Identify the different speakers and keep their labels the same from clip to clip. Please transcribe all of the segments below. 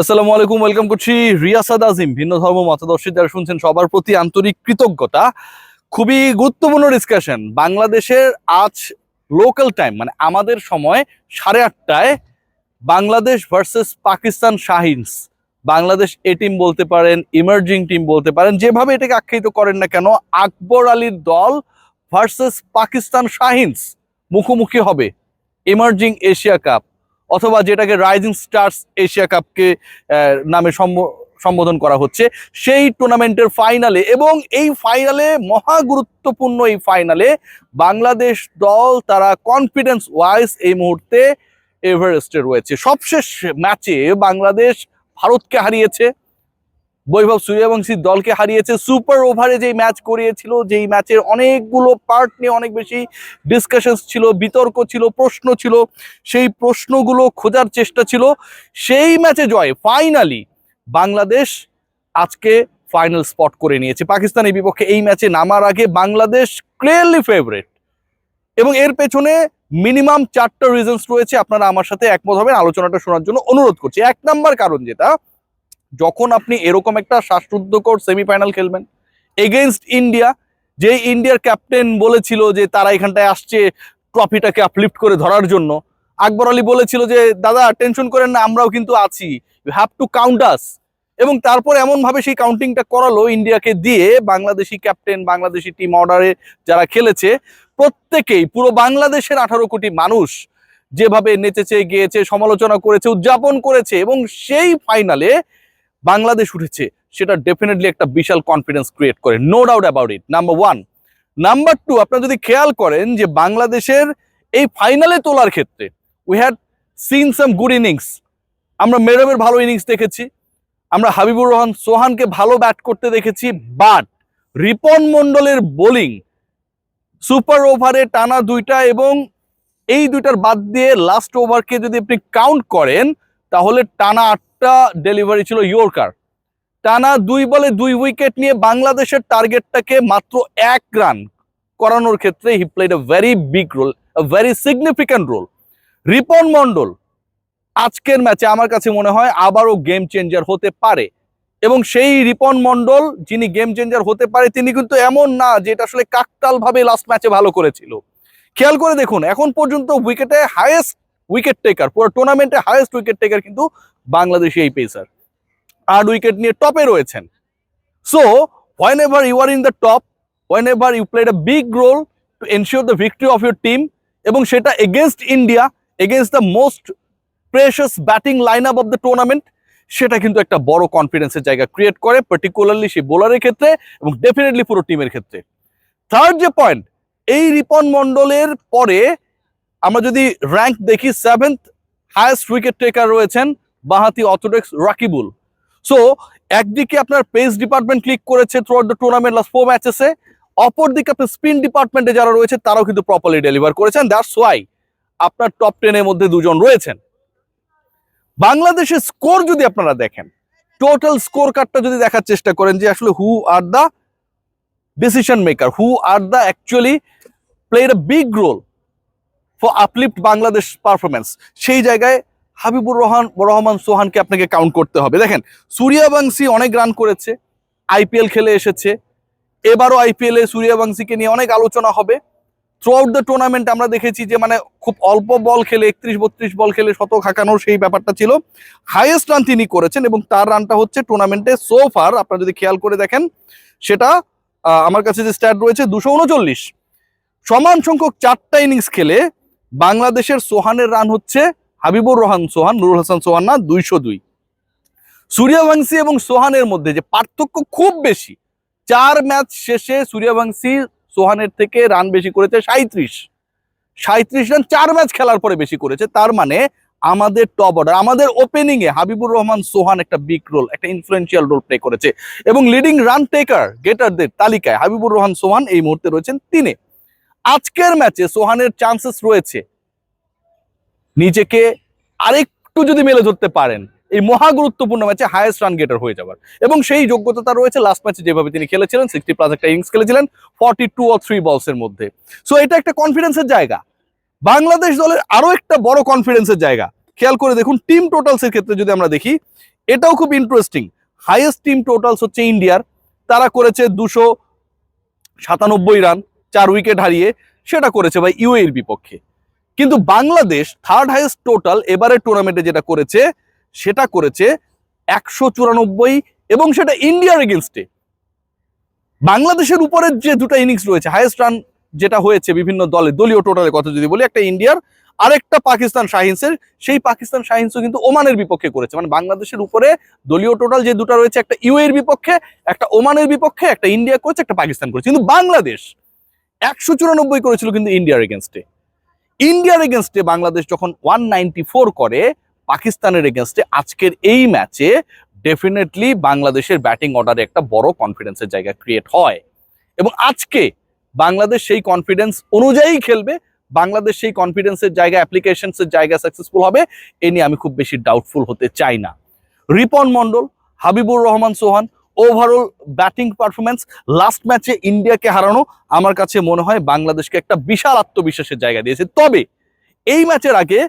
Speaker 1: আসসালামু আলাইকুম, ওয়েলকাম করছি রিয়াসাদ আজিম, ভিন্ন ধর্ম মতাদর্শী যারা শুনছেন সবার প্রতি আন্তরিক কৃতজ্ঞতা। খুবই গুরুত্বপূর্ণ ডিসকাশন বাংলাদেশের আজ লোকাল টাইম মানে আমাদের সময় সাড়ে আটটায়, Bangladesh versus Pakistan Shaheens. Bangladesh A team বলতে পারেন ইমার্জিং টিম বলতে পারেন, যেভাবে এটাকে আখ্যায়িত করেন না কেন, আকবর আলীর দল ভার্সেস পাকিস্তান শাহিনস মুখোমুখি হবে। ইমার্জিং এশিয়া কাপ অথবা যেটাকে রাইজিং স্টার্স এশিয়া কাপকে নামে সম্ব- সম্বোধন করা হচ্ছে, সেই টুর্নামেন্টের ফাইনালে এবং এই ফাইনালে মহা গুরুত্বপূর্ণ এই ফাইনালে বাংলাদেশ দল তারা কনফিডেন্স ওয়াইজ এই মুহূর্তে এভারেস্টে রয়েছে। সবশেষ ম্যাচে বাংলাদেশ ভারতকে হারিয়েছে। বৈভব সূর্যবংশীর দলকে হারিয়েছে সুপার ওভারে যেই ম্যাচ করিয়েছিল, যেই ম্যাচের অনেকগুলো পার্ট নিয়ে অনেক বেশি ডিসকাশন ছিল, বিতর্ক ছিল, প্রশ্ন ছিল, সেই প্রশ্নগুলো খোঁজার চেষ্টা ছিল। সেই ম্যাচে জয় ফাইনালি বাংলাদেশ আজকে ফাইনাল স্পট করে নিয়েছে। পাকিস্তানের বিপক্ষে এই ম্যাচে নামার আগে বাংলাদেশ ক্লিয়ারলি ফেভারেট এবং এর পেছনে মিনিমাম চারটা রিজনস রয়েছে। আপনারা আমার সাথে একমত হবেন, আলোচনাটা শোনার জন্য অনুরোধ করছি। এক নাম্বার কারণ যেটা যখন আপনি এরকম একটা শ্বাসরুদ্ধকর সেমিফাইনাল খেলবেন এগেনস্ট ইন্ডিয়া যে ইন্ডিয়ার ক্যাপ্টেন বলেছিল যে তারা এখানটায় আসছে ট্রফিটাকে আপলিফট করে ধরার জন্য, আকবর আলী বলেছিল যে, দাদা টেনশন করেন না, আমরাও কিন্তু আছি। You have to count us এবং তারপর এমনভাবে সেই কাউন্টিংটা করালো ইন্ডিয়াকে দিয়ে বাংলাদেশি ক্যাপ্টেন বাংলাদেশি টিম অর্ডারে যারা খেলেছে, প্রত্যেকেই, পুরো বাংলাদেশের আঠারো কোটি মানুষ যেভাবে নেচেছে, গিয়েছে, সমালোচনা করেছে, উদযাপন করেছে এবং সেই ফাইনালে বাংলাদেশ উঠেছে, সেটা ডেফিনেটলি একটা বিশাল কনফিডেন্স ক্রিয়েট করে no doubt about it number one number two আপনারা যদি খেয়াল করেন যে বাংলাদেশের এই ফাইনালে তোলার ক্ষেত্রে we had seen some good innings আমরা মেরবের ভালো ইনিংস দেখেছি, আমরা হাবিবুর রহমান সোহানকে ভালো ব্যাট করতে দেখেছি বাট রিপন মন্ডলের বোলিং সুপার ওভারে টানা দুইটা এবং এই দুইটার বাদ দিয়ে লাস্ট ওভারকে যদি আপনি কাউন্ট করেন, তাহলে টানা আটটা ডেলিভারি ছিল ইয়র্কার টানা দুই বলে দুই উইকেট নিয়ে বাংলাদেশের টার্গেটটাকে মাত্র এক রান করানোর ক্ষেত্রে he played a very big role very significant role Ripon Mondal আজকের ম্যাচে আমার কাছে মনে হয় আবারও গেম চেঞ্জার হতে পারে। এবং সেই রিপন মন্ডল যিনি গেম চেঞ্জার হতে পারে, তিনি কিন্তু এমন না যে এটা আসলে কাকতাল ভাবে লাস্ট ম্যাচে ভালো করেছিল। খেয়াল করে দেখুন, এখন পর্যন্ত উইকেটে হাইয়েস্ট উইকেট টেকার পুরো টুর্নামেন্টে হায়েস্ট উইকেট টেকার কিন্তু বাংলাদেশি এই পেসার আট উইকেট নিয়ে টপে রয়েছেন। So whenever you are in the top whenever you played a big role to ensure the victory of your team এবং সেটা against India against the most precious batting line up of the tournament সেটা কিন্তু একটা বড় কনফিডেন্সের জায়গা create করে particularly সেই বোলারের ক্ষেত্রে এবং ডেফিনেটলি পুরো টিমের ক্ষেত্রে। থার্ড যে পয়েন্ট এই রিপন মন্ডলের পরে আমরা যদি র্যাঙ্ক দেখি সেভেন্থ হায়েস্ট উইকেট টেকার রয়েছেন বাহাতি অর্থোডক্স রাকিবুল। সো একদিকে আপনার পেস ডিপার্টমেন্ট ক্লিক করেছে throughout the tournament last four ম্যাচেসে অপরদিকে আপনার স্পিন ডিপার্টমেন্টে যারা রয়েছে তারাও কিন্তু প্রপারলি ডেলিভার করেছেন। দ্যাটস ওয়াই আপনার টপ টেনের মধ্যে দুজন রয়েছেন। বাংলাদেশের স্কোর যদি আপনারা দেখেন টোটাল স্কোর কার্ডটা যদি দেখার চেষ্টা করেন যে আসলে who are the decision maker who are the actually played a big role for uplift Bangladesh performance সেই জায়গায় হাবিবুর রহমান রহমান সোহানকে আপনাকে কাউন্ট করতে হবে। দেখেন সূর্যবংশী অনেক রান করেছে আইপিএল খেলে এসেছে। এবারও আইপিএল সূর্যবংশীকে নিয়ে অনেক আলোচনা হবে। থ্রু আউট দ্য টুর্নামেন্ট আমরা দেখেছি যে মানে খুব অল্প বল খেলে একত্রিশ বত্রিশ বল খেলে শতক হাঁকানোর সেই ব্যাপারটা ছিল। হাইয়েস্ট রান তিনি করেছেন এবং তার রানটা হচ্ছে টুর্নামেন্টে সো ফার আপনারা যদি খেয়াল করে দেখেন, সেটা আমার কাছে যে স্ট্যাট রয়েছে, দুশো উনচল্লিশ। সমান সংখ্যক চারটা ইনিংস খেলে বাংলাদেশের সোহানের রান হচ্ছে হাবিবুর রহমান সোহান, নুরুল হাসান সোহান না, দুইশো দুই। সূর্যবংশী এবং সোহানের মধ্যে যে পার্থক্য খুব বেশি, চার ম্যাচ শেষে সূর্যবংশী সোহানের থেকে রান বেশি করেছে সাঁত্রিশ সাঁত্রিশ রান চার ম্যাচ খেলার পরে বেশি করেছে, তার মানে আমাদের টপ অর্ডার আমাদের ওপেনিং এ হাবিবুর রহমান সোহান একটা বিগ রোল একটা ইনফ্লুয়েন্সিয়াল রোল প্লে করেছে। এবং লিডিং রান টেকার গেটারদের তালিকায় হাবিবুর রহমান সোহান এই মুহূর্তে রয়েছেন তিনে। আজকের ম্যাচে সোহানের চান্সেস রয়েছে। নিজেকে আরেকটু যদি মেলে ধরতে পারেন, এই মহা গুরুত্বপূর্ণ ম্যাচে হায়েস্ট রান গেটার হয়ে যাবার এবং সেই যোগ্যতা তার রয়েছে লাস্ট ম্যাচে যেভাবে তিনি খেলেছিলেন সিক্সটি প্লাস একটা ইনিংস খেলেছিলেন ফর্টি টু অর থ্রি বলসের মধ্যে। সো এটা একটা কনফিডেন্সের জায়গা। বাংলাদেশ দলের আরও একটা বড় কনফিডেন্সের জায়গা। খেয়াল করে দেখুন টিম টোটালস এর ক্ষেত্রে যদি আমরা দেখি, এটাও খুব ইন্টারেস্টিং হাইয়েস্ট টিম টোটালস হচ্ছে ইন্ডিয়ার তারা করেছে দুশো সাতানব্বই রান চার উইকেট হারিয়ে সেটা করেছে ভাই ইউএর বিপক্ষে। কিন্তু বাংলাদেশ থার্ড হাইয়েস্ট টোটাল এবারে টুর্নামেন্টে যেটা করেছে, সেটা করেছে একশো চুরানব্বই এবং সেটা ইন্ডিয়ার এগেনস্টে বাংলাদেশের উপরের যে দুটো ইনিংস রয়েছে হাইয়েস্ট রান যেটা হয়েছে বিভিন্ন দলে, দলীয় টোটালের কথা যদি বলি, একটা ইন্ডিয়ার আরেকটা পাকিস্তান শাহিন্সের সেই পাকিস্তান শাহিন্সও কিন্তু ওমানের বিপক্ষে করেছে। মানে বাংলাদেশের উপরে দলীয় টোটাল যে দুটো রয়েছে, একটা ইউ এর বিপক্ষে, একটা ওমানের বিপক্ষে, একটা ইন্ডিয়া করেছে, একটা পাকিস্তান করেছে। কিন্তু বাংলাদেশ একশো চুরানব্বই করেছিল কিন্তু ইন্ডিয়ার এগেনস্টে ইন্ডিয়ার এগেনস্টে বাংলাদেশ যখন ওয়ান করে, পাকিস্তানের এগেনস্টে আজকের এই ম্যাচে ডেফিনেটলি বাংলাদেশের ব্যাটিং অর্ডারে একটা বড় কনফিডেন্সের জায়গা ক্রিয়েট হয়। এবং আজকে বাংলাদেশ সেই কনফিডেন্স অনুযায়ী খেলবে, বাংলাদেশ সেই কনফিডেন্সের জায়গা অ্যাপ্লিকেশনসের জায়গা সাকসেসফুল হবে, এ নিয়ে আমি খুব বেশি ডাউটফুল হতে চাই না। Ripon Mondal Habibur Rahman, Sohan overall batting performance last ম্যাচে ইন্ডিয়াকে হারানো আমার কাছে মনে হয় বাংলাদেশকে একটা বিশাল আত্মবিশ্বাসের জায়গা দিয়েছে। তবে এই ম্যাচের আগে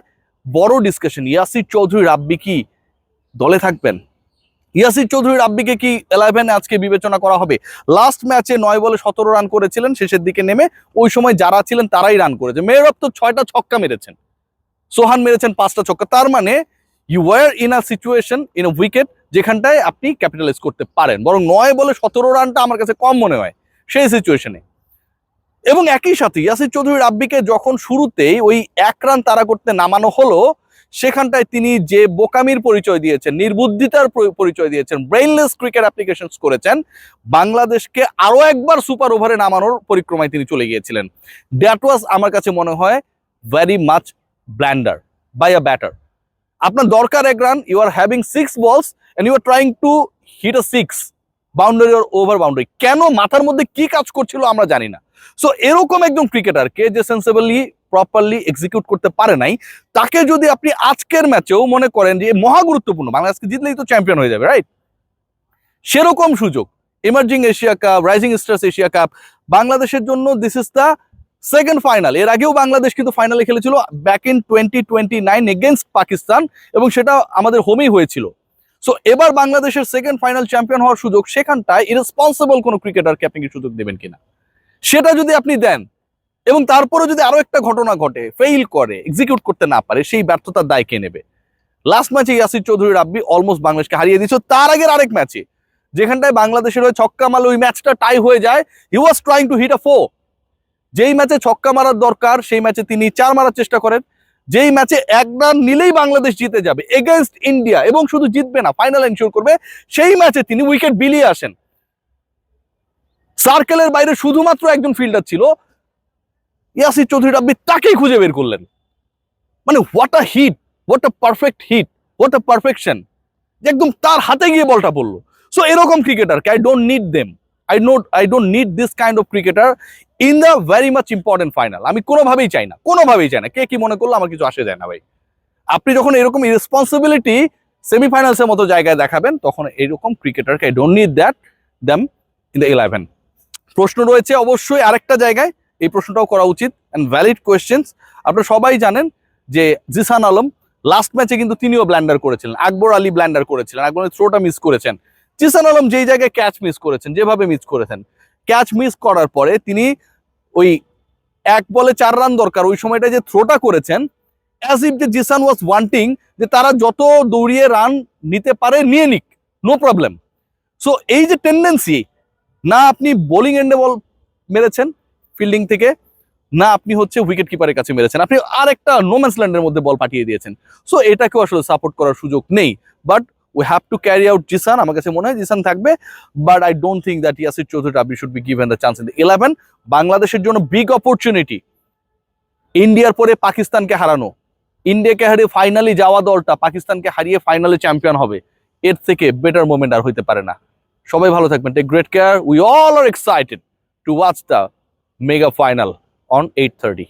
Speaker 1: বড় ডিসকাশন ইয়াসির চৌধুরী রাব্বি কি দলে থাকবেন? ইয়াসির চৌধুরী রাব্বিকে কি ইলেভেনে আজকে বিবেচনা করা হবে? লাস্ট ম্যাচে নয় বলে সতেরো রান করেছিলেন, শেষের দিকে নেমে ওই সময় যারা ছিলেন তারাই রান করেছে। মেয়রব তো ছয়টা ছক্কা মেরেছেন। সোহান মেরেছেন পাঁচটা ছক্কা। তার মানে you were in a situation in a wicket যেখানটায় আপনি ক্যাপিটালাইজ করতে পারেন। বরং নয় বলে সতেরো রানটা আমার কাছে কম মনে হয় সেই সিচুয়েশনে এবং একই সাথে ইয়াসির চৌধুরী রাব্বিকে যখন শুরুতেই ওই এক রান তারা করতে নামানো হলো, সেখানটায় তিনি যে বোকামির পরিচয় দিয়েছেন, নির্বুদ্ধিতার পরিচয় দিয়েছেন ব্রেইনলেস ক্রিকেট অ্যাপ্লিকেশনস করেছেন, বাংলাদেশকে আরও একবার সুপার ওভারে নামানোর পরিক্রমায় তিনি চলে গিয়েছিলেন। দ্যাট ওয়াজ আমার কাছে মনে হয় very much blunder by a batter আপনার দরকার এক run you are having six balls and you are trying to hit a six boundary or over boundary কেন মাথার মধ্যে কি কাজ করছিল আমরা জানি না। সো এরকম একজন ক্রিকেটারকে যে সেন্সেবলি প্রপারলি এক্সিকিউট করতে পারে নাই, তাকে যদি আপনি আজকের ম্যাচেও মনে করেন যে মহা গুরুত্বপূর্ণ, বাংলাদেশকে জিতলেই তো চ্যাম্পিয়ন হয়ে যাবে রাইট সেরকম সুযোগ emerging Asia cup rising stars Asia cup বাংলাদেশের জন্য this is the second final. এর আগেও বাংলাদেশ কিন্তু ফাইনালে খেলেছিল back in twenty twenty nine against Pakistan এবং সেটা আমাদের হোমেই হয়েছিল। সো এবার বাংলাদেশের সেকেন্ড ফাইনাল চ্যাম্পিয়ন হওয়ার সুযোগ সেখানটায় ইরেসপন্সিবল কোনো ক্রিকেটারকে আপনি কি সুযোগ দেবেন কিনা? সেটা যদি আপনি দেন এবং তারপরে যদি আরও একটা ঘটনা ঘটে ফেইল করে এক্সিকিউট করতে না পারে, সেই ব্যর্থতার দায় কে নেবে? লাস্ট ম্যাচে ইয়াসির চৌধুরী রাব্বি অলমোস্ট বাংলাদেশকে হারিয়ে দিয়েছিল তার আগের আরেক ম্যাচে যেখানটায় বাংলাদেশের হয়ে ছক্কা মাল ওই ম্যাচটা টাই হয়ে যায়। He was trying to hit a four যেই ম্যাচে ছক্কা মারার দরকার, সেই ম্যাচে তিনি চার মারার চেষ্টা করেন। যেই ম্যাচে এক রান নিলেই বাংলাদেশ জিতে যাবে এগেনস্ট ইন্ডিয়া এবং শুধু জিতবে না ফাইনাল এনশিওর করবে, সেই ম্যাচে তিনি উইকেট বিলিয়ে আসেন। সার্কেলের বাইরে শুধুমাত্র একজন ফিল্ডার ছিল, ইয়াসির চৌধুরী রাব্বি তাকেই খুঁজে বের করলেন। মানে what a hit what a perfect hit what a perfection একদম তার হাতে গিয়ে বলটা পড়ল। সো এরকম ক্রিকেটারকে I don't need them I not I don't need this kind of cricketer in the very much important final আমি কোনোভাবেই চাই না, কোনোভাবেই চাই না। কে কি মনে করল, আমার কিছু আসে যায় না ভাই। আপনি যখন এরকম ইরেসপন্সিবিলিটি সেমিফাইনালসের মতো জায়গায় দেখাবেন, তখন এরকম ক্রিকেটারকে I don't need that them in the eleven প্রশ্ন রয়েছে অবশ্যই আরেকটা জায়গায়, এই প্রশ্নটাও করা উচিত অ্যান্ড ভ্যালিড কোয়েশ্চেন্স আপনারা সবাই জানেন যে জিসান আলম লাস্ট ম্যাচে কিন্তু তিনিও ব্ল্যান্ডার করেছিলেন, আকবর আলী ব্ল্যান্ডার করেছিলেন, আকবর থ্রোটা মিস করেছেন। জিসান আলম যেই জায়গায় ক্যাচ মিস করেছেন, যেভাবে মিস করেছেন ক্যাচ মিস করার পরে তিনি ওই এক বলে চার রান দরকার, ওই সময়টা যে থ্রোটা করেছেন অ্যাজ ইফ যে জিসান ওয়াজ ওয়ান্টিং যে তারা যত দৌড়িয়ে রান নিতে পারে, নিয়ে নিক নো প্রবলেম সো এই যে টেন্ডেন্সি না আপনি বোলিং এন্ডে বল মেরেছেন ফিল্ডিং থেকে, না আপনি হচ্ছে উইকেট কিপারের কাছে মেরেছেন। আপনি আর একটা নোম্যান্স ল্যান্ডের মধ্যে বল পাঠিয়ে দিয়েছেন। সো এটাকেও আসলে সাপোর্ট করার সুযোগ নেই। But we have to carry out Zishan আমার কাছে মনে হয় জিসান থাকবে but I don't think that Yasir Chowdhury Rabbi should be given the chance in eleven বাংলাদেশের জন্য বিগ অপরচুনিটি ইন্ডিয়ার পরে পাকিস্তানকে হারানো। ইন্ডিয়াকে হারিয়ে ফাইনালি যাওয়া দলটা পাকিস্তানকে হারিয়ে ফাইনালে চ্যাম্পিয়ন হবে। এর থেকে বেটার মোমেন্ট আর হইতে পারে না। সবাই ভালো থাকবেন। Take great care we all are excited to watch the mega final on eight thirty